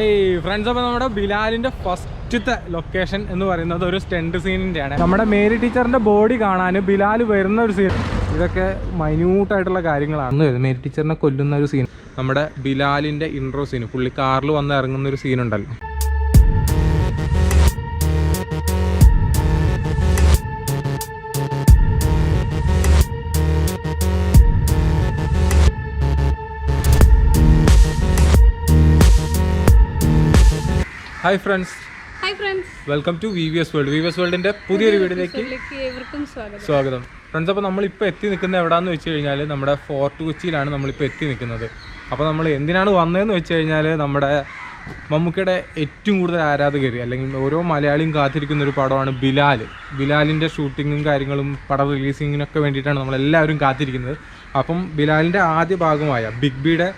ഏയ് ഫ്രണ്ട്സ് അപ്പോൾ നമ്മുടെ ബിലാലിന്റെ ഫസ്റ്റത്തെ ലൊക്കേഷൻ എന്ന് പറയുന്നത് ഒരു സ്റ്റെൻഡ് സീനിന്റെയാണ് നമ്മുടെ മേരി ടീച്ചറിന്റെ ബോഡി കാണാൻ ബിലാൽ വരുന്ന ഒരു സീൻ ഇതൊക്കെ മൈന്യൂട്ടായിട്ടുള്ള കാര്യങ്ങളാണ്. മേരി ടീച്ചറിനെ കൊല്ലുന്ന ഒരു സീൻ നമ്മുടെ ബിലാലിന്റെ ഇൻട്രോ സീൻ പുള്ളി കാറിൽ വന്ന് ഇറങ്ങുന്ന ഒരു scene hi friends hi friends welcome to V V S world V V S വേൾഡിന്റെ പുതിയൊരു വീഡിയോയിലേക്ക് എല്ലാവർക്കും ഏവർക്കും സ്വാഗതം. സ്വാഗതം. ഫ്രണ്ട്സ് അപ്പോൾ നമ്മൾ ഇപ്പോൾ എത്തി നിൽക്കുന്നത് എവിടെയാണെന്ന് വെച്ച് കഴിഞ്ഞാൽ നമ്മുടെ ഫോർട്ട് കൊച്ചിയിലാണ് നമ്മളിപ്പോൾ എത്തി നിൽക്കുന്നത്. അപ്പോൾ നമ്മൾ എന്തിനാണ് വന്നതെന്ന് വെച്ച് കഴിഞ്ഞാൽ നമ്മുടെ മമ്മൂക്കയുടെ ഏറ്റവും കൂടുതൽ ആരാധകർ അല്ലെങ്കിൽ ഓരോ മലയാളിയും കാത്തിരിക്കുന്ന ഒരു പടമാണ് ബിലാൽ. ബിലാലിന്റെ ഷൂട്ടിങ്ങും കാര്യങ്ങളും പടം റിലീസിങ്ങിനൊക്കെ വേണ്ടിയിട്ടാണ് നമ്മളെല്ലാവരും കാത്തിരിക്കുന്നത്. അപ്പം ബിലാലിന്റെ ആദ്യ ഭാഗമായ ബിഗ് ബിയുടെ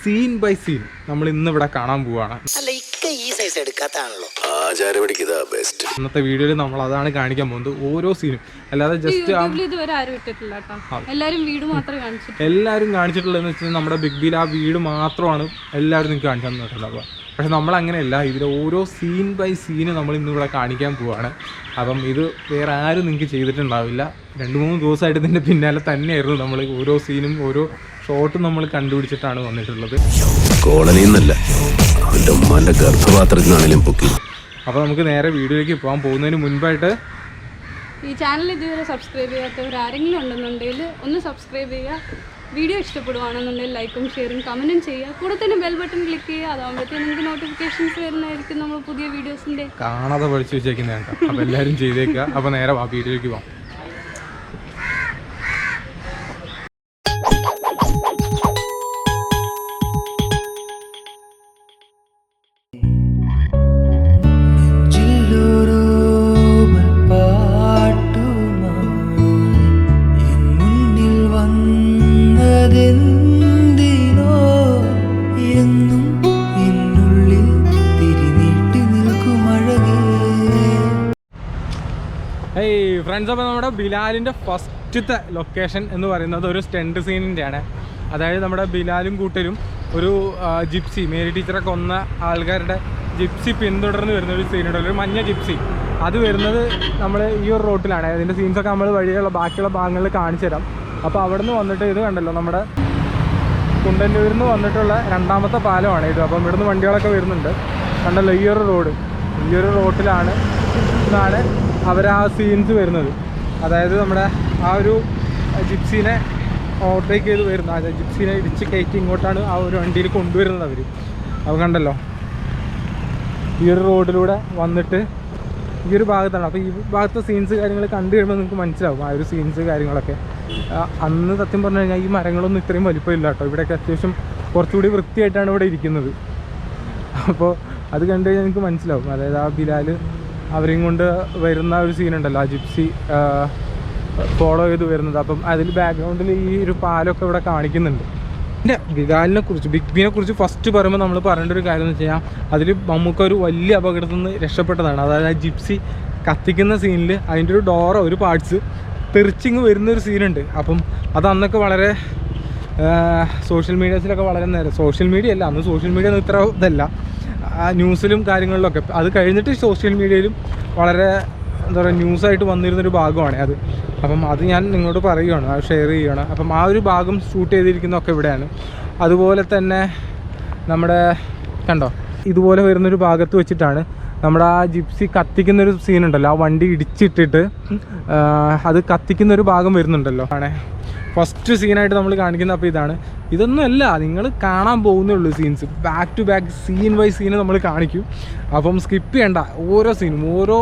സീൻ ബൈ സീൻ നമ്മൾ ഇന്നിവിടെ കാണാൻ പോവുകയാണ് ഈ സൈസ് എടുക്കാത്താണല്ലോ. ആചാരപടിക്ക് ബെസ്റ്റ് ഇന്നത്തെ വീഡിയോയിൽ നമ്മൾ അതാണ് കാണിക്കാൻ പോകുന്നത്. ഓരോ സീനും അല്ലാതെ ജസ്റ്റ് യൂട്യൂബിൽ ഇതുവരെ ആരും ഇട്ടിട്ടില്ല എല്ലാരും വീട് മാത്രമേ കാണിച്ചിട്ടുള്ളൂ. എല്ലാവരും കാണിച്ചിട്ടുള്ളതെന്ന് വെച്ചാൽ നമ്മുടെ ബിഗ് ബിയിൽ ആ വീട് മാത്രമാണ് എല്ലാവരും നിങ്ങൾക്ക് കാണിച്ചാൽ നോക്കുന്നത്. പക്ഷെ നമ്മൾ അങ്ങനെയല്ല ഇതിലെ ഓരോ സീൻ ബൈ സീന് നമ്മൾ ഇന്ന് ഇവിടെ കാണിക്കാൻ പോവാണ്. അപ്പം ഇത് വേറെ ആരും നിങ്ങൾക്ക് ചെയ്തിട്ടുണ്ടാവില്ല. രണ്ട് മൂന്ന് ദിവസമായിട്ട് ഇതിന്റെ പിന്നാലെ തന്നെയായിരുന്നു നമ്മൾ ഓരോ സീനും ഓരോ ഷോട്ടും നമ്മൾ കണ്ടുപിടിച്ചിട്ടാണ് വന്നിട്ടുള്ളത്. കോളനിയിൽ നിന്നല്ല ഉമ്മാന്റെ ഗർഭപാത്രത്തിനാണെങ്കിലും പൊക്കി. അപ്പോൾ നമുക്ക് നേരെ വീഡിയോയിലേക്ക് പോകാൻ പോകുന്നതിന് മുൻപായിട്ട് ഈ ചാനൽ ഇതുവരെ സബ്സ്ക്രൈബ് ചെയ്യാത്തവർ ആരെങ്കിലും ഉണ്ടെന്നുണ്ടെങ്കിൽ ഒന്ന് സബ്സ്ക്രൈബ് ചെയ്യുക. വീഡിയോ ഇഷ്ടപ്പെടുവാണെന്നുണ്ടെങ്കിൽ ലൈക്കും ഷെയറും കമന്റും ചെയ്യുക. കൂടെ തന്നെ ബെൽ ബട്ടൺ ക്ലിക്ക് ചെയ്യുക. അതാകുമ്പോഴത്തേക്കും നിങ്ങൾക്ക് നോട്ടിഫിക്കേഷൻസ് വരുന്നതായിരിക്കും നമ്മൾ പുതിയ വീഡിയോസിന്റെ കാണാതെ പഠിച്ചു വെച്ചേക്കുന്നതാണ് അപ്പോൾ എല്ലാവരും ചെയ്തേക്കുക. അപ്പോൾ നേരെ ആ വീഡിയോയിലേക്ക് പോകാം. ഫ്രണ്ട്സ് അപ്പോൾ നമ്മുടെ ബിലാലിന്റെ ഫസ്റ്റത്തെ ലൊക്കേഷൻ എന്ന് പറയുന്നത് ഒരു സ്റ്റെൻഡ് സീനിന്റെയാണ് അതായത് നമ്മുടെ ബിലാലും കൂട്ടരും ഒരു ജിപ്സി മേരി ടീച്ചറെ കൊന്ന ആൾക്കാരുടെ ജിപ്സി പിന്തുടർന്ന് വരുന്ന ഒരു സീനുണ്ട് ഒരു മഞ്ഞ ജിപ്സി അത് വരുന്നത് നമ്മൾ ഈ ഒരു റോട്ടിലാണ്. അതിന്റെ സീൻസൊക്കെ നമ്മൾ വഴിയുള്ള ബാക്കിയുള്ള ഭാഗങ്ങളിൽ കാണിച്ചു തരാം. അപ്പോൾ അവിടെ നിന്ന് വന്നിട്ട് ഇത് കണ്ടല്ലോ നമ്മുടെ കുണ്ടന്നൂരിൽ നിന്ന് വന്നിട്ടുള്ള രണ്ടാമത്തെ പാലമാണ് ഇത്. അപ്പം ഇവിടുന്ന് വണ്ടികളൊക്കെ വരുന്നുണ്ട്. കണ്ടല്ലോ ഈ ഒരു റോഡ് ഈ ഒരു റോട്ടിലാണ് ഇതാണ് അവർ ആ സീൻസ് വരുന്നത്. അതായത് നമ്മുടെ ആ ഒരു ജിപ്സീനെ ഓവർടേക്ക് ചെയ്ത് വരുന്നത് അതായത് ജിപ്സീനെ ഇടിച്ച് കയറ്റി ഇങ്ങോട്ടാണ് ആ ഒരു വണ്ടിയിൽ കൊണ്ടുവരുന്നത് അവർ അത് കണ്ടല്ലോ? ഈ ഒരു റോഡിലൂടെ വന്നിട്ട് ഈ ഒരു ഭാഗത്താണ്. അപ്പോൾ ഈ ഭാഗത്തെ സീൻസ് കാര്യങ്ങൾ കണ്ടു കഴിയുമ്പോൾ നിങ്ങൾക്ക് മനസ്സിലാവും ആ ഒരു സീൻസ് കാര്യങ്ങളൊക്കെ. അന്ന് സത്യം പറഞ്ഞു കഴിഞ്ഞാൽ ഈ മരങ്ങളൊന്നും ഇത്രയും വലിപ്പമില്ല കേട്ടോ. ഇവിടെയൊക്കെ അത്യാവശ്യം കുറച്ചുകൂടി വൃത്തിയായിട്ടാണ് ഇവിടെ ഇരിക്കുന്നത്. അപ്പോൾ അത് കണ്ടു കഴിഞ്ഞാൽ നിങ്ങൾക്ക് മനസ്സിലാവും. അതായത് ആ ബിലാൽ അവരെയും കൊണ്ട് വരുന്ന ഒരു സീനുണ്ടല്ലോ ആ ജിപ്സി ഫോളോ ചെയ്ത് വരുന്നത്. അപ്പം അതിൽ ബാക്ക്ഗ്രൗണ്ടിൽ ഈ ഒരു പാലൊക്കെ ഇവിടെ കാണിക്കുന്നുണ്ട്. പിന്നെ ബിഗാലിനെ കുറിച്ച് ബിഗ് ബിനെ കുറിച്ച് ഫസ്റ്റ് പറയുമ്പോൾ നമ്മൾ പറയേണ്ട ഒരു കാര്യം എന്ന് വെച്ച് കഴിഞ്ഞാൽ അതിൽ മമ്മൂക്ക ഒരു വലിയ അപകടത്തിൽ നിന്ന് രക്ഷപ്പെട്ടതാണ്. അതായത് ആ ജിപ്സി കത്തിക്കുന്ന സീനിൽ അതിന്റെ ഒരു ഡോറോ ഒരു പാർട്സ് തെറിച്ചിങ് വരുന്ന ഒരു സീനുണ്ട് അപ്പം അത് അന്നൊക്കെ വളരെ സോഷ്യൽ മീഡിയസിലൊക്കെ വളരെ നേരം സോഷ്യൽ മീഡിയ അല്ല അന്ന് സോഷ്യൽ മീഡിയ ഇത്ര ഇതല്ല. ന്യൂസിലും കാര്യങ്ങളിലൊക്കെ. അത് കഴിഞ്ഞിട്ട് സോഷ്യൽ മീഡിയയിലും വളരെ എന്താ പറയുക ന്യൂസായിട്ട് വന്നിരുന്നൊരു ഭാഗമാണ് അത്. അപ്പം അത് ഞാൻ നിങ്ങളോട് പറയുകയാണ് അത് ഷെയർ ചെയ്യുകയാണ് അപ്പം ആ ഒരു ഭാഗം ഷൂട്ട് ചെയ്തിരിക്കുന്നതൊക്കെ ഇവിടെയാണ്. അതുപോലെ തന്നെ നമ്മുടെ കണ്ടോ? ഇതുപോലെ വരുന്നൊരു ഭാഗത്ത് വെച്ചിട്ടാണ് നമ്മുടെ ആ ജിപ്സി കത്തിക്കുന്നൊരു സീനുണ്ടല്ലോ. ആ വണ്ടി ഇടിച്ചിട്ടിട്ട് അത് കത്തിക്കുന്ന ഒരു ഭാഗം വരുന്നുണ്ടല്ലോ. ആണേ. ഫസ്റ്റ് സീനായിട്ട് നമ്മൾ കാണിക്കുന്ന അപ്പോൾ ഇതാണ്. ഇതൊന്നും അല്ല നിങ്ങൾ കാണാൻ പോകുന്നേ ഉള്ളൂ scenes back to back scene by scene നമ്മൾ കാണിക്കും. അപ്പം സ്കിപ്പ് ചെയ്യണ്ട. ഓരോ സീനും ഓരോ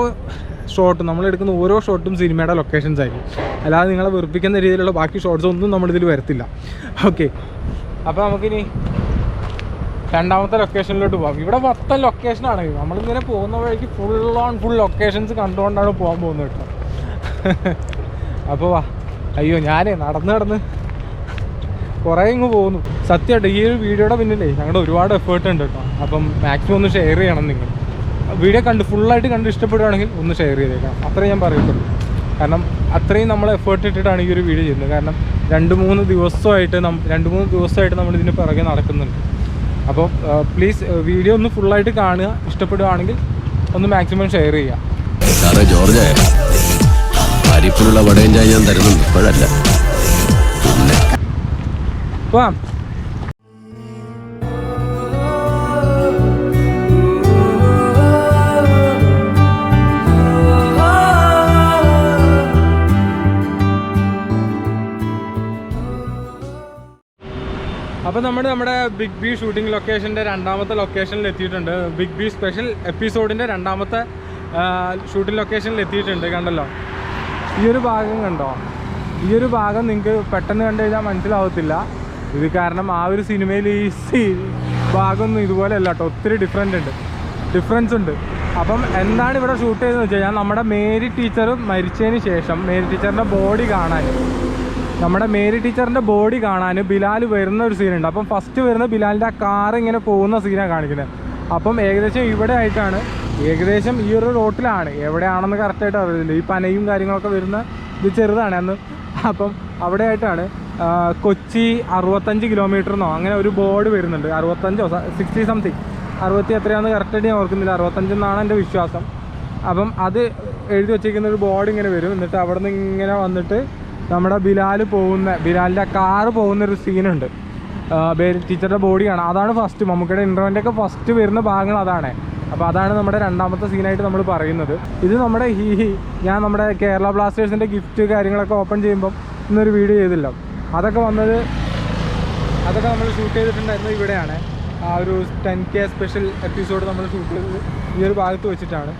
ഷോട്ടും നമ്മൾ എടുക്കുന്ന ഓരോ ഷോട്ടും സിനിമയുടെ ലൊക്കേഷൻസ് ആയിരിക്കും. അല്ലാതെ നിങ്ങളെ വെറുപ്പിക്കുന്ന രീതിയിലുള്ള ബാക്കി ഷോട്ട്സ് ഒന്നും നമ്മളിതിൽ വരത്തില്ല. ഓക്കെ അപ്പോൾ നമുക്കിനി രണ്ടാമത്തെ ലൊക്കേഷനിലോട്ട് പോകാം ഇവിടെ മൊത്തം ലൊക്കേഷനാണ് നമ്മളിങ്ങനെ പോകുന്ന വഴിക്ക് ഫുൾ ഓൺ ഫുൾ ലൊക്കേഷൻസ് കണ്ടുകൊണ്ടാണ് പോകാൻ പോകുന്നത് കേട്ടോ. അപ്പോൾ വാ. അയ്യോ ഞാനേ നടന്ന് നടന്ന് കുറേ ഇങ്ങ് പോകുന്നു. സത്യമായിട്ട് ഈ ഒരു വീഡിയോയുടെ പിന്നിലേ ഞങ്ങളുടെ ഒരുപാട് എഫേർട്ട് ഉണ്ട് കേട്ടോ. അപ്പം മാക്സിമം ഒന്ന് ഷെയർ ചെയ്യണം നിങ്ങൾ. വീഡിയോ കണ്ട് ഫുള്ളായിട്ട് കണ്ട് ഇഷ്ടപ്പെടുകയാണെങ്കിൽ ഒന്ന് ഷെയർ ചെയ്തേക്കാം അത്രയും ഞാൻ പറയത്തുള്ളൂ. കാരണം അത്രയും നമ്മൾ എഫേർട്ട് ഇട്ടിട്ടാണ് ഈ ഒരു വീഡിയോ ചെയ്യുന്നത്. കാരണം രണ്ട് മൂന്ന് ദിവസമായിട്ട് നം രണ്ട് മൂന്ന് ദിവസമായിട്ട് നമ്മൾ ഇതിന് പിറകെ നടക്കുന്നുണ്ട്. അപ്പോൾ പ്ലീസ് വീഡിയോ ഒന്ന് ഫുള്ളായിട്ട് കാണുക. ഇഷ്ടപ്പെടുകയാണെങ്കിൽ ഒന്ന് മാക്സിമം ഷെയർ ചെയ്യുക. സാറേ ജോർജ് അരിപ്പിനുള്ള വടയും ചായ ഞാൻ തരുന്നുണ്ട്. ഇപ്പോഴല്ല. പിന്നെ അപ്പോൾ നമ്മൾ നമ്മുടെ ബിഗ് ബി ഷൂട്ടിംഗ് ലൊക്കേഷന്റെ രണ്ടാമത്തെ ലൊക്കേഷനിൽ എത്തിയിട്ടുണ്ട്. ബിഗ് ബി സ്പെഷ്യൽ എപ്പിസോഡിന്റെ രണ്ടാമത്തെ ഷൂട്ടിംഗ് ലൊക്കേഷനിൽ എത്തിയിട്ടുണ്ട് കണ്ടല്ലോ? ഈ ഒരു ഭാഗം കണ്ടോ? ഈ ഒരു ഭാഗം നിങ്ങൾക്ക് പെട്ടെന്ന് കണ്ടു കഴിഞ്ഞാൽ മനസ്സിലാവത്തില്ല. ഇത് കാരണം ആ ഒരു സിനിമയിൽ ഈ സീ- ഭാഗമൊന്നും ഇതുപോലെ അല്ല കേട്ടോ ഒത്തിരി ഡിഫറെന്റ് ഉണ്ട്. ഡിഫറൻസ് ഉണ്ട്. അപ്പം എന്താണ് ഇവിടെ ഷൂട്ട് ചെയ്തതെന്ന് വെച്ച് കഴിഞ്ഞാൽ നമ്മുടെ മേരി ടീച്ചർ മരിച്ചതിന് ശേഷം മേരി ടീച്ചറിന്റെ ബോഡി കാണാൻ. നമ്മുടെ മേരി ടീച്ചറിന്റെ ബോഡി കാണാൻ ബിലാൽ വരുന്ന ഒരു സീനുണ്ട് അപ്പം ഫസ്റ്റ് വരുന്ന ബിലാലിന്റെ ആ കാർ ഇങ്ങനെ പോകുന്ന സീനാണ് കാണിക്കുന്നത് അപ്പം ഏകദേശം ഇവിടെ ആയിട്ടാണ് ഏകദേശം ഈ ഒരു റോട്ടിലാണ്. എവിടെയാണെന്ന് കറക്റ്റായിട്ട് അറിയില്ല ഈ പനയും കാര്യങ്ങളൊക്കെ വരുന്ന ഇത് ചെറുതാണ് അന്ന്. അപ്പം അവിടെ ആയിട്ടാണ് കൊച്ചി അറുപത്തഞ്ച് കിലോമീറ്ററിനോ അങ്ങനെ ഒരു ബോർഡ് വരുന്നുണ്ട്. അറുപത്തഞ്ചോ സിക്സ്റ്റി സംതിങ് അറുപത്തി എത്രയാണെന്ന് കറക്റ്റായിട്ട് ഞാൻ ഓർക്കുന്നില്ല. അറുപത്തഞ്ചെന്നാണ് എന്റെ വിശ്വാസം. അപ്പം അത് എഴുതി വെച്ചിരിക്കുന്ന ഒരു ബോർഡ് ഇങ്ങനെ വരും. എന്നിട്ട് അവിടെ നിന്ന് ഇങ്ങനെ വന്നിട്ട് നമ്മുടെ ബിലാൽ പോകുന്ന ബിലാലിന്റെ കാറ് പോകുന്ന ഒരു സീനുണ്ട് ടീച്ചറുടെ ബോഡി കാണാം. അതാണ് ഫസ്റ്റ് മമ്മൂക്കയുടെ ഇന്റർവെന്റെ ഒക്കെ ഫസ്റ്റ് വരുന്ന ഭാഗങ്ങൾ അതാണ്. അപ്പോൾ അതാണ് നമ്മുടെ രണ്ടാമത്തെ സീനായിട്ട് നമ്മൾ പറയുന്നത്. ഇത് നമ്മുടെ ഈ ഞാൻ നമ്മുടെ കേരള ബ്ലാസ്റ്റേഴ്സിന്റെ ഗിഫ്റ്റ് കാര്യങ്ങളൊക്കെ ഓപ്പൺ ചെയ്യുമ്പം ഇന്നൊരു വീഡിയോ ചെയ്തില്ല. അതൊക്കെ വന്നത് അതൊക്കെ നമ്മൾ ഷൂട്ട് ചെയ്തിട്ടുണ്ടായിരുന്നത് ഇവിടെയാണ്. ആ ഒരു ടെൻ കെ സ്പെഷ്യൽ എപ്പിസോഡ് നമ്മൾ ഷൂട്ട് ചെയ്തത് ഈ ഒരു ഭാഗത്ത് വെച്ചിട്ടാണ്.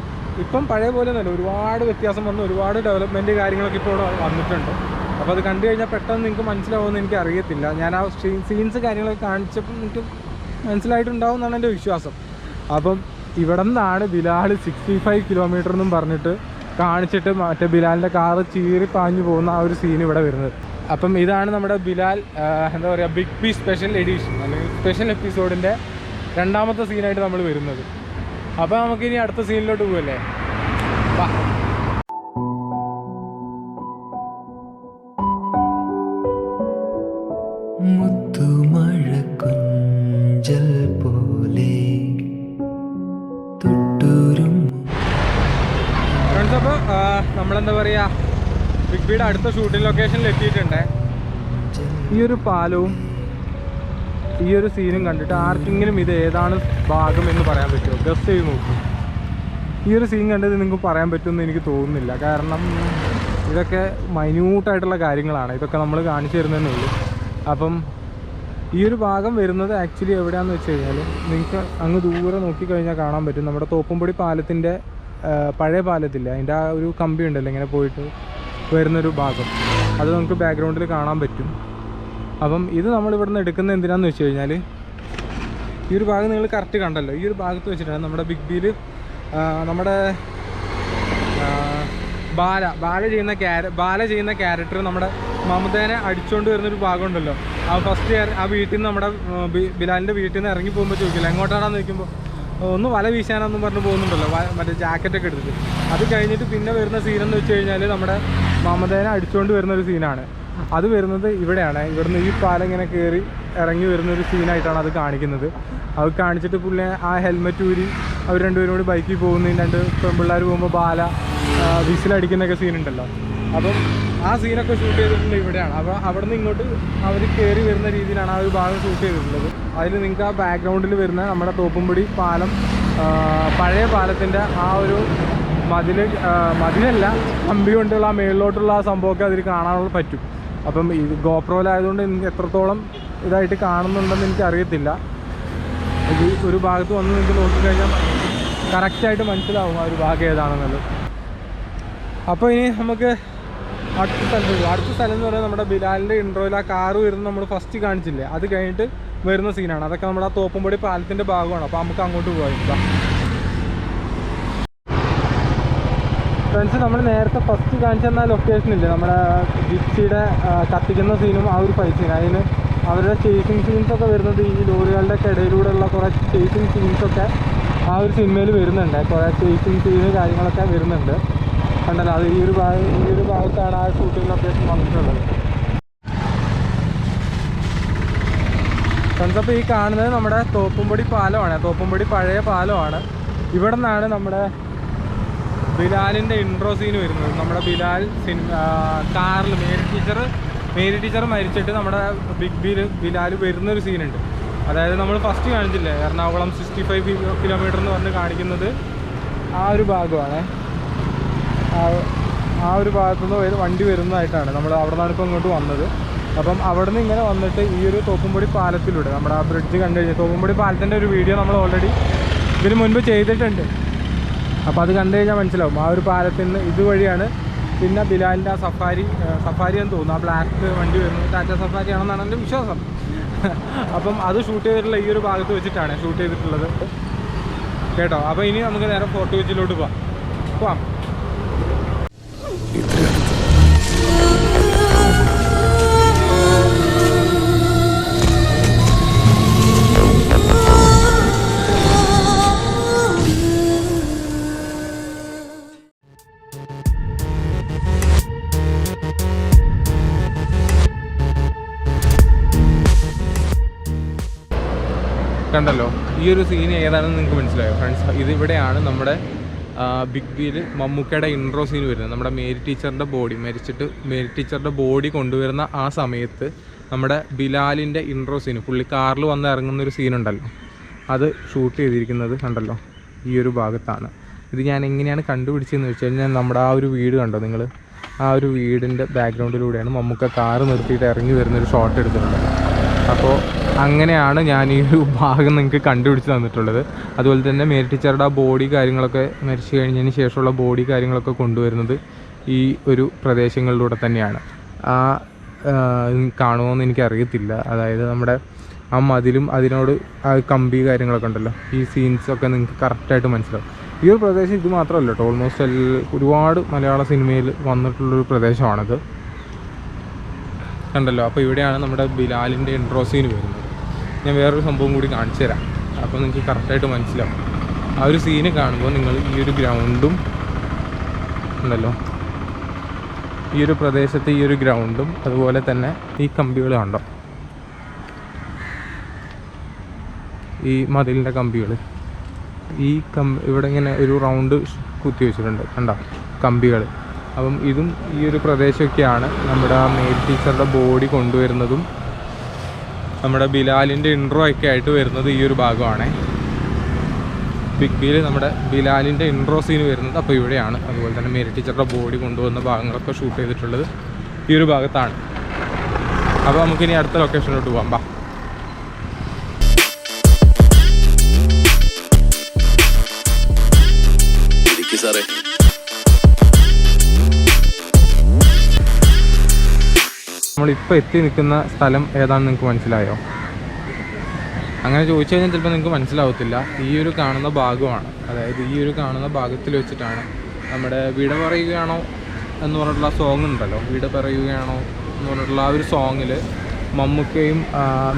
ഇപ്പം പഴയ പോലെ തന്നെ ഒരുപാട് വ്യത്യാസം വന്നു ഒരുപാട് ഡെവലപ്മെന്റ് കാര്യങ്ങളൊക്കെ ഇപ്പോൾ വന്നിട്ടുണ്ട്. അപ്പോൾ അത് കണ്ടു കഴിഞ്ഞാൽ പെട്ടെന്ന് നിങ്ങൾക്ക് മനസ്സിലാവുമെന്ന് എനിക്ക് അറിയത്തില്ല. ഞാൻ ആ സീൻസ് കാര്യങ്ങളൊക്കെ കാണിച്ചപ്പോൾ നിങ്ങൾക്ക് മനസ്സിലായിട്ടുണ്ടാവും എന്നാണ് എന്റെ വിശ്വാസം. അപ്പം ഇവിടെ നിന്നാണ് ബിലാൽ സിക്സ്റ്റി ഫൈവ് കിലോമീറ്റർ എന്നും പറഞ്ഞിട്ട് കാണിച്ചിട്ട് മറ്റേ ബിലാലിന്റെ കാറ് ചീറി പാഞ്ഞു പോകുന്ന ആ ഒരു സീൻ ഇവിടെ വരുന്നത്. അപ്പം ഇതാണ് നമ്മുടെ ബിലാൽ എന്താ പറയുക ബിഗ് ബി സ്പെഷ്യൽ എഡിഷൻ അല്ലെങ്കിൽ സ്പെഷ്യൽ എപ്പിസോഡിന്റെ രണ്ടാമത്തെ സീനായിട്ട് നമ്മൾ വരുന്നത്. അപ്പോൾ നമുക്കിനി അടുത്ത സീനിലോട്ട് പോകല്ലേ ബിഗ് ബിയുടെ അടുത്ത ഷൂട്ടിംഗ് ലൊക്കേഷനിൽ എത്തിയിട്ടുണ്ട്. ഈ ഒരു പാലവും ഈ ഒരു സീനും കണ്ടിട്ട് ആർക്കെങ്കിലും ഇത് ഏതാണ് ഭാഗം എന്ന് പറയാൻ പറ്റുമോ? ഗസ് ചെയ്ത് നോക്കും. ഈ ഒരു സീൻ കണ്ടത് നിങ്ങൾക്ക് പറയാൻ പറ്റുമെന്ന് എനിക്ക് തോന്നുന്നില്ല. കാരണം ഇതൊക്കെ മൈന്യൂട്ടായിട്ടുള്ള കാര്യങ്ങളാണ്. ഇതൊക്കെ നമ്മൾ കാണിച്ചു തരുന്നതേ ഉള്ളൂ. അപ്പം ഈ ഒരു ഭാഗം വരുന്നത് ആക്ച്വലി എവിടെയാണെന്ന് വെച്ച് കഴിഞ്ഞാൽ നിങ്ങൾക്ക് അങ്ങ് ദൂരെ നോക്കിക്കഴിഞ്ഞാൽ കാണാൻ പറ്റും. നമ്മുടെ തോപ്പുംപൊടി പാലത്തിന്റെ പഴയ പാലത്തില്ല? അതിന്റെ ആ ഒരു കമ്പി ഉണ്ടല്ലോ ഇങ്ങനെ പോയിട്ട് വരുന്നൊരു ഭാഗം. അത് നമുക്ക് ബാക്ക്ഗ്രൗണ്ടിൽ കാണാൻ പറ്റും. അപ്പം ഇത് നമ്മൾ ഇവിടുന്ന് എടുക്കുന്നത് എന്തിനാന്ന് വെച്ച് കഴിഞ്ഞാൽ ഈ ഒരു ഭാഗം നിങ്ങൾ കറക്റ്റ് കണ്ടല്ലോ. ഈ ഒരു ഭാഗത്ത് വെച്ചിട്ടാണ് നമ്മുടെ ബിഗ് ബിയിൽ നമ്മുടെ ബാല ബാല ചെയ്യുന്ന ക്യാര ബാല ചെയ്യുന്ന ക്യാരക്ടർ നമ്മുടെ മമതേനെ അടിച്ചുകൊണ്ട് വരുന്നൊരു ഭാഗമുണ്ടല്ലോ ആ ഫസ്റ്റ് ആ വീട്ടിൽ നിന്ന് നമ്മുടെ ബിലാലിന്റെ വീട്ടിൽ നിന്ന് ഇറങ്ങി പോകുമ്പോൾ ചോദിക്കില്ല എങ്ങോട്ടാണെന്ന് ചോദിക്കുമ്പോൾ ഒന്ന് വല വീശാനെന്നും പറഞ്ഞ് പോകുന്നുണ്ടല്ലോ മറ്റേ ജാക്കറ്റൊക്കെ എടുത്തിട്ട്. അത് കഴിഞ്ഞിട്ട് പിന്നെ വരുന്ന സീനെന്ന് വെച്ച് കഴിഞ്ഞാൽ നമ്മുടെ മമതേനെ അടിച്ചുകൊണ്ട് വരുന്ന ഒരു സീനാണ്. അത് വരുന്നത് ഇവിടെയാണ്. ഇവിടുന്ന് ഈ പാലം ഇങ്ങനെ കയറി ഇറങ്ങി വരുന്ന ഒരു സീനായിട്ടാണ് അത് കാണിക്കുന്നത്. അത് കാണിച്ചിട്ട് പുള്ളി ആ ഹെൽമെറ്റ് ഊരി അവർ രണ്ടുപേരും കൂടി ബൈക്കിൽ പോകുന്നതിന് രണ്ട് പെൺപിള്ളേർ പോകുമ്പോൾ ബാല വിസിലടിക്കുന്നൊക്കെ സീനുണ്ടല്ലോ. അപ്പം ആ സീനൊക്കെ ഷൂട്ട് ചെയ്തിട്ടുള്ളത് ഇവിടെയാണ്. അപ്പോൾ അവിടെ നിന്ന് ഇങ്ങോട്ട് അവർ കയറി വരുന്ന രീതിയിലാണ് ആ ഒരു ഭാഗം ഷൂട്ട് ചെയ്തിട്ടുള്ളത്. അതിൽ നിങ്ങൾക്ക് ആ ബാക്ക്ഗ്രൗണ്ടിൽ വരുന്ന നമ്മുടെ തോപ്പുംപൊടി പാലം പഴയ പാലത്തിന്റെ ആ ഒരു മതിൽ മതിലല്ല കമ്പി കൊണ്ടുള്ള ആ മേളിലോട്ടുള്ള ആ സംഭവമൊക്കെ അതിൽ കാണാനുള്ള പറ്റും. അപ്പം ഇത് ഗോപ്രോയിലായതുകൊണ്ട് എനിക്ക് എത്രത്തോളം ഇതായിട്ട് കാണുന്നുണ്ടെന്ന് എനിക്ക് അറിയത്തില്ല ഇത് ഒരു ഭാഗത്ത് വന്ന് നിങ്ങൾക്ക് നോക്കിക്കഴിഞ്ഞാൽ കറക്റ്റായിട്ട് മനസ്സിലാവും ആ ഒരു ഭാഗം ഏതാണെന്നുള്ളത്. അപ്പോൾ ഇനി നമുക്ക് അടുത്ത സ്ഥലത്ത്. അടുത്ത സ്ഥലം എന്ന് പറയുന്നത് നമ്മുടെ ബിലാലിന്റെ ഇൻട്രോയിൽ ആ കാറ് വരുന്ന നമ്മൾ ഫസ്റ്റ് കാണിച്ചില്ലേ? അത് കഴിഞ്ഞിട്ട് വരുന്ന സീനാണ് അതൊക്കെ നമ്മുടെ ആ തോപ്പുംപടി പാലത്തിന്റെ ഭാഗമാണ്. അപ്പോൾ നമുക്ക് അങ്ങോട്ട് പോകാം. ഫ്രണ്ട്സ് നമ്മൾ നേരത്തെ ഫസ്റ്റ് കാണിച്ചു തന്ന ലൊക്കേഷൻ ഇല്ലേ? നമ്മുടെ ജിപ്സിയുടെ കത്തിക്കുന്ന സീനും ആ ഒരു ഫൈറ്റ് സീൻ അതിന് അവരുടെ ചേസിങ് സീൻസ് ഒക്കെ വരുന്നത് ഈ ലോറികളുടെ ഇടയിലൂടെയുള്ള കുറേ ചേസിങ് സീൻസ് ഒക്കെ ആ ഒരു സിനിമയിൽ വരുന്നുണ്ട്. കുറേ ചേസിങ് സീന് കാര്യങ്ങളൊക്കെ വരുന്നുണ്ട്. കണ്ടല്ലോ അത് ഈ ഒരു ഭാഗം ഈ ഒരു ഭാഗത്താണ് ആ ഷൂട്ടിംഗ് ലൊക്കേഷൻ വന്നിട്ടുള്ളത്. ഫ്രണ്ട്സ് അപ്പോൾ ഈ കാണുന്നത് നമ്മുടെ തോപ്പുംപടി പാലമാണ്. തോപ്പുംപടി പഴയ പാലമാണ്. ഇവിടെ നിന്നാണ് നമ്മുടെ ബിലാലിന്റെ ഇൻട്രോ സീൻ വരുന്നത്. നമ്മുടെ ബിലാൽ സിനിമ കാറിൽ മേരി ടീച്ചർ മേരി ടീച്ചർ മരിച്ചിട്ട് നമ്മുടെ ബിഗ് ബിയിൽ ബിലാൽ വരുന്നൊരു സീനുണ്ട് അതായത് നമ്മൾ ഫസ്റ്റ് കാണിച്ചില്ലേ എറണാകുളം സിക്സ്റ്റി ഫൈവ് കിലോമീറ്റർ എന്ന് പറഞ്ഞ് കാണിക്കുന്നത് ആ ഒരു ഭാഗമാണ്. ആ ഒരു ഭാഗത്തു നിന്ന് വണ്ടി വരുന്നതായിട്ടാണ് നമ്മൾ അവിടെ നിന്നാണ് ഇപ്പോൾ ഇങ്ങോട്ട് വന്നത്. അപ്പം അവിടെ നിന്ന് ഇങ്ങനെ വന്നിട്ട് ഈ ഒരു തോപ്പുംപൊടി പാലത്തിലൂടെ നമ്മുടെ ആ ബ്രിഡ്ജ് കണ്ടു കഴിഞ്ഞാൽ തോപ്പുംപടി പാലത്തിന്റെ ഒരു വീഡിയോ നമ്മൾ ഓൾറെഡി ഇതിന് മുൻപ് ചെയ്തിട്ടുണ്ട്. അപ്പോൾ അത് കണ്ടു കഴിഞ്ഞാൽ മനസ്സിലാവും. ആ ഒരു പാലത്തിൽ നിന്ന് ഇതുവഴിയാണ് പിന്നെ ബിലാലിന്റെ ആ സഫാരി സഫാരി എന്ന് തോന്നുന്നു. ആ ബ്ലാക്ക് വണ്ടി വരുന്നത്. ടാറ്റ സഫാരി ആണെന്നാണ് എന്റെ വിശ്വാസം. അപ്പം അത് ഷൂട്ട് ചെയ്തിട്ടുള്ള ഈ ഒരു ഭാഗത്ത് വെച്ചിട്ടാണ് ഷൂട്ട് ചെയ്തിട്ടുള്ളത്. കേട്ടോ? അപ്പോൾ ഇനി നമുക്ക് നേരെ ഫോർട്ട് കൊച്ചിയിലോട്ട് പോവാം. പോവാം. കണ്ടല്ലോ ഈ ഒരു സീൻ ഏതാണെന്ന് നിങ്ങൾക്ക് മനസ്സിലായോ? ഫ്രണ്ട്സ് ഇതിവിടെയാണ് നമ്മുടെ ബിഗ് ബിയിൽ മമ്മൂക്കയുടെ ഇൻട്രോ സീൻ വരുന്നത്. നമ്മുടെ മേരി ടീച്ചറിന്റെ ബോഡി മരിച്ചിട്ട് മേരി ടീച്ചറുടെ ബോഡി കൊണ്ടുവരുന്ന ആ സമയത്ത് നമ്മുടെ ബിലാലിന്റെ ഇൻട്രോ സീൻ പുള്ളി കാറിൽ വന്ന് ഇറങ്ങുന്ന ഒരു സീനുണ്ടല്ലോ അത് ഷൂട്ട് ചെയ്തിരിക്കുന്നത് കണ്ടല്ലോ ഈ ഒരു ഭാഗത്താണ്. ഇത് ഞാൻ എങ്ങനെയാണ് കണ്ടുപിടിച്ചതെന്ന് വെച്ച് കഴിഞ്ഞാൽ നമ്മുടെ ആ ഒരു വീട് കണ്ടോ നിങ്ങൾ ആ ഒരു വീടിന്റെ ബാക്ക്ഗ്രൗണ്ടിലൂടെയാണ് മമ്മൂക്ക കാറ് നിർത്തിയിട്ട് ഇറങ്ങി വരുന്നൊരു ഷോട്ട് എടുത്തിട്ടുള്ളത്. അപ്പോൾ അങ്ങനെയാണ് ഞാൻ ഈ ഒരു ഭാഗം നിങ്ങൾക്ക് കണ്ടുപിടിച്ച് തന്നിട്ടുള്ളത്. അതുപോലെ തന്നെ മേരി ടീച്ചറുടെ ആ ബോഡി കാര്യങ്ങളൊക്കെ മരിച്ചു കഴിഞ്ഞതിന് ശേഷമുള്ള ബോഡി കാര്യങ്ങളൊക്കെ കൊണ്ടുവരുന്നത് ഈ ഒരു പ്രദേശങ്ങളിലൂടെ തന്നെയാണ്. ആ കാണുമോയെന്ന് എനിക്കറിയത്തില്ല. അതായത് നമ്മുടെ ആ മതിലും അതിനോട് ആ കമ്പി കാര്യങ്ങളൊക്കെ ഉണ്ടല്ലോ. ഈ സീൻസൊക്കെ നിങ്ങൾക്ക് കറക്റ്റായിട്ട് മനസ്സിലാവും. ഈ ഒരു പ്രദേശം ഇത് മാത്രമല്ല കേട്ടോ. ഓൾമോസ്റ്റ് എല്ലാ ഒരുപാട് മലയാള സിനിമയിൽ വന്നിട്ടുള്ളൊരു പ്രദേശമാണിത്. കണ്ടല്ലോ. അപ്പോൾ ഇവിടെയാണ് നമ്മുടെ ബിലാലിന്റെ ഇൻട്രോ സീൻ വരുന്നത്. ഞാൻ വേറൊരു സംഭവം കൂടി കാണിച്ചു തരാം. അപ്പോൾ നിങ്ങൾക്ക് കറക്റ്റായിട്ട് മനസ്സിലാവും. ആ ഒരു സീന് കാണുമ്പോൾ നിങ്ങൾ ഈ ഒരു ഗ്രൗണ്ടും ഉണ്ടല്ലോ. ഈ ഒരു പ്രദേശത്തെ ഈ ഒരു ഗ്രൗണ്ടും അതുപോലെ തന്നെ ഈ കമ്പികൾ കണ്ടോ? ഈ മതിലിന്റെ കമ്പികൾ ഈ കമ്പി ഇവിടെ ഇങ്ങനെ ഒരു റൗണ്ട് കുത്തി വെച്ചിട്ടുണ്ട്. കണ്ടോ? കമ്പികൾ അപ്പം ഇതും ഈ ഒരു പ്രദേശമൊക്കെയാണ് നമ്മുടെ ആ മെയിൽ ടീച്ചറുടെ ബോഡി കൊണ്ടുവരുന്നതും നമ്മുടെ ബിലാലിന്റെ ഇൻട്രോ ഒക്കെ ആയിട്ട് വരുന്നത് ഈ ഒരു ഭാഗമാണ്. ബിഗ് ബിയിൽ നമ്മുടെ ബിലാലിന്റെ ഇൻട്രോ സീൻ വരുന്നത് അപ്പോൾ ഇവിടെയാണ്. അതുപോലെ തന്നെ മേരി ടീച്ചറുടെ ബോഡി കൊണ്ടുവന്ന ഭാഗങ്ങളൊക്കെ ഷൂട്ട് ചെയ്തിട്ടുള്ളത് ഈ ഒരു ഭാഗത്താണ്. അപ്പോൾ നമുക്കിനി അടുത്ത ലൊക്കേഷനിലോട്ട് പോകാം. ബാ. നമ്മളിപ്പോൾ എത്തി നിൽക്കുന്ന സ്ഥലം ഏതാണെന്ന് നിങ്ങൾക്ക് മനസ്സിലായോ? അങ്ങനെ ചോദിച്ചു കഴിഞ്ഞാൽ ചിലപ്പോൾ നിങ്ങൾക്ക് മനസ്സിലാവത്തില്ല. ഈ ഒരു കാണുന്ന ഭാഗമാണ്. അതായത് ഈ ഒരു കാണുന്ന ഭാഗത്തിൽ വെച്ചിട്ടാണ് നമ്മുടെ വിട പറയുകയാണോ എന്ന് പറഞ്ഞിട്ടുള്ള സോങ് ഉണ്ടല്ലോ. വിട പറയുകയാണോ എന്ന് പറഞ്ഞിട്ടുള്ള ആ ഒരു സോങ്ങിൽ മമ്മൂക്കയും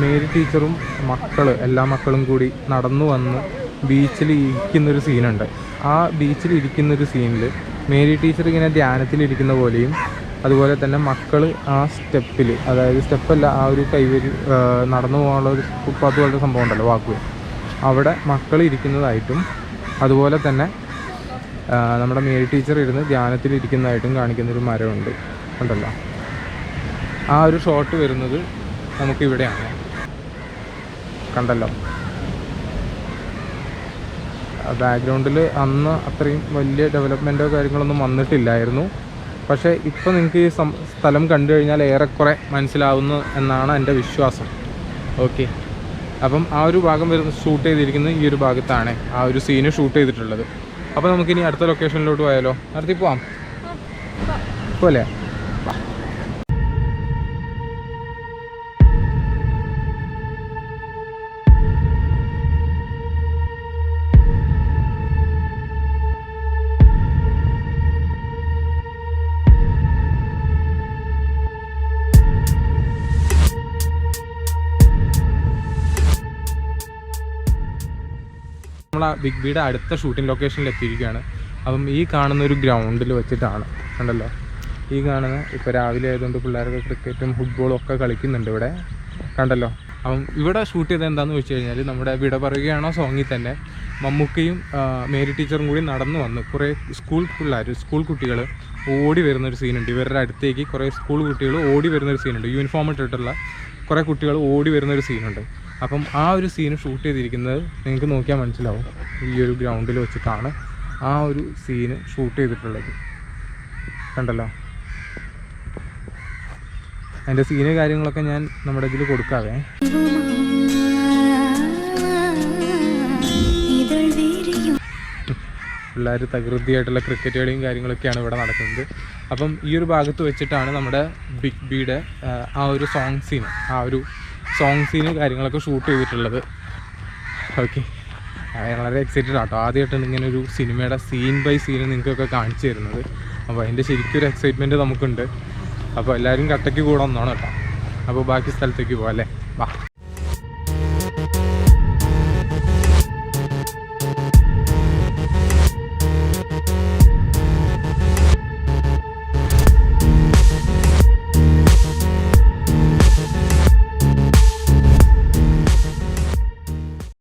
മേരി ടീച്ചറും മക്കൾ എല്ലാ മക്കളും കൂടി നടന്നു വന്ന് ബീച്ചിൽ ഇരിക്കുന്നൊരു സീനുണ്ട് ആ ബീച്ചിൽ ഇരിക്കുന്നൊരു സീനിൽ മേരി ടീച്ചർ ഇങ്ങനെ ധ്യാനത്തിലിരിക്കുന്ന പോലെയും അതുപോലെ തന്നെ മക്കൾ ആ സ്റ്റെപ്പിൽ അതായത് സ്റ്റെപ്പല്ല ആ ഒരു കൈവരി നടന്നു പോകാനുള്ള ഒരു ഫുട്പാത്ത് പോലത്തെ സംഭവം ഉണ്ടല്ലോ വാക്ക് അവിടെ മക്കൾ ഇരിക്കുന്നതായിട്ടും അതുപോലെ തന്നെ നമ്മുടെ മേരി ടീച്ചർ ഇരുന്ന് ധ്യാനത്തിൽ ഇരിക്കുന്നതായിട്ടും കാണിക്കുന്നൊരു മരമുണ്ട് ഉണ്ടല്ലോ. ആ ഒരു ഷോട്ട് വരുന്നത് നമുക്കിവിടെയാണ്. കണ്ടല്ലോ. ബാക്ക്ഗ്രൗണ്ടിൽ അന്ന് അത്രയും വലിയ ഡെവലപ്മെന്റോ കാര്യങ്ങളൊന്നും വന്നിട്ടില്ലായിരുന്നു. പക്ഷേ ഇപ്പോൾ നിങ്ങൾക്ക് ഈ സ്ഥലം കണ്ടു കഴിഞ്ഞാൽ ഏറെക്കുറെ മനസ്സിലാവുന്നു എന്നാണ് എന്റെ വിശ്വാസം. ഓക്കെ. അപ്പം ആ ഒരു ഭാഗം വരുന്ന ഷൂട്ട് ചെയ്തിരിക്കുന്നത് ഈ ഒരു ഭാഗത്താണ് ആ ഒരു സീന് ഷൂട്ട് ചെയ്തിട്ടുള്ളത്. അപ്പോൾ നമുക്കിനി അടുത്ത ലൊക്കേഷനിലോട്ട് പോയാലോ? അടുത്തി പോവാം. പോലെ നമ്മൾ ബിഗ് ബിയുടെ അടുത്ത ഷൂട്ടിംഗ് ലൊക്കേഷനിൽ എത്തിയിരിക്കുകയാണ്. അപ്പം ഈ കാണുന്ന ഒരു ഗ്രൗണ്ടിൽ വെച്ചിട്ടാണ്. ഉണ്ടല്ലോ ഈ കാണുന്ന ഇപ്പോൾ രാവിലെ ആയതുകൊണ്ട് പിള്ളേർക്ക് ക്രിക്കറ്റും ഫുട്ബോളും ഒക്കെ കളിക്കുന്നുണ്ട് ഇവിടെ. കണ്ടല്ലോ? അപ്പം ഇവിടെ ഷൂട്ട് ചെയ്തത് എന്താണെന്ന് വെച്ച് കഴിഞ്ഞാൽ നമ്മുടെ വിട പറയുകയാണോ സോങ്ങിൽ തന്നെ മമ്മൂക്കയും മേരി ടീച്ചറും കൂടി നടന്നു വന്ന്. കുറേ സ്കൂൾ പിള്ളേർ സ്കൂൾ കുട്ടികൾ ഓടി വരുന്നൊരു സീനുണ്ട് ഇവരുടെ അടുത്തേക്ക് കുറേ സ്കൂൾ കുട്ടികൾ ഓടി വരുന്നൊരു സീനുണ്ട് യൂണിഫോം ഇട്ടിട്ടുള്ള കുറേ കുട്ടികൾ ഓടി വരുന്നൊരു സീനുണ്ട് അപ്പം ആ ഒരു സീന് ഷൂട്ട് ചെയ്തിരിക്കുന്നത് നിങ്ങൾക്ക് നോക്കിയാൽ മനസ്സിലാവും. ഈ ഒരു ഗ്രൗണ്ടിൽ വെച്ചിട്ടാണ് ആ ഒരു സീന് ഷൂട്ട് ചെയ്തിട്ടുള്ളത്. കണ്ടല്ലോ? അതിന്റെ സീന് കാര്യങ്ങളൊക്കെ ഞാൻ നമ്മുടെ ഇതിൽ കൊടുക്കാവേ. പിള്ളേർ തകൃതിയായിട്ടുള്ള ക്രിക്കറ്റ് കളിയും കാര്യങ്ങളൊക്കെയാണ് ഇവിടെ നടക്കുന്നത്. അപ്പം ഈ ഒരു ഭാഗത്ത് വെച്ചിട്ടാണ് നമ്മുടെ ബിഗ് ബിയുടെ ആ ഒരു സോങ് സീൻ ആ ഒരു സോങ് സീന് കാര്യങ്ങളൊക്കെ ഷൂട്ട് ചെയ്തിട്ടുള്ളത്. ഓക്കെ വളരെ എക്സൈറ്റഡ് ആട്ടോ ആദ്യമായിട്ടാണ് ഇങ്ങനെ ഒരു സിനിമയുടെ സീൻ ബൈ സീൻ നിങ്ങൾക്കൊക്കെ കാണിച്ചു തരുന്നത്. അപ്പോൾ അതിന്റെ ശരിക്കൊരു എക്സൈറ്റ്മെന്റ് നമുക്കുണ്ട്. അപ്പോൾ എല്ലാവരും കട്ടയ്ക്ക് കൂടെ ഒന്നാണ് കേട്ടോ അപ്പോൾ ബാക്കി സ്ഥലത്തേക്ക് പോകാം അല്ലേ? വാ.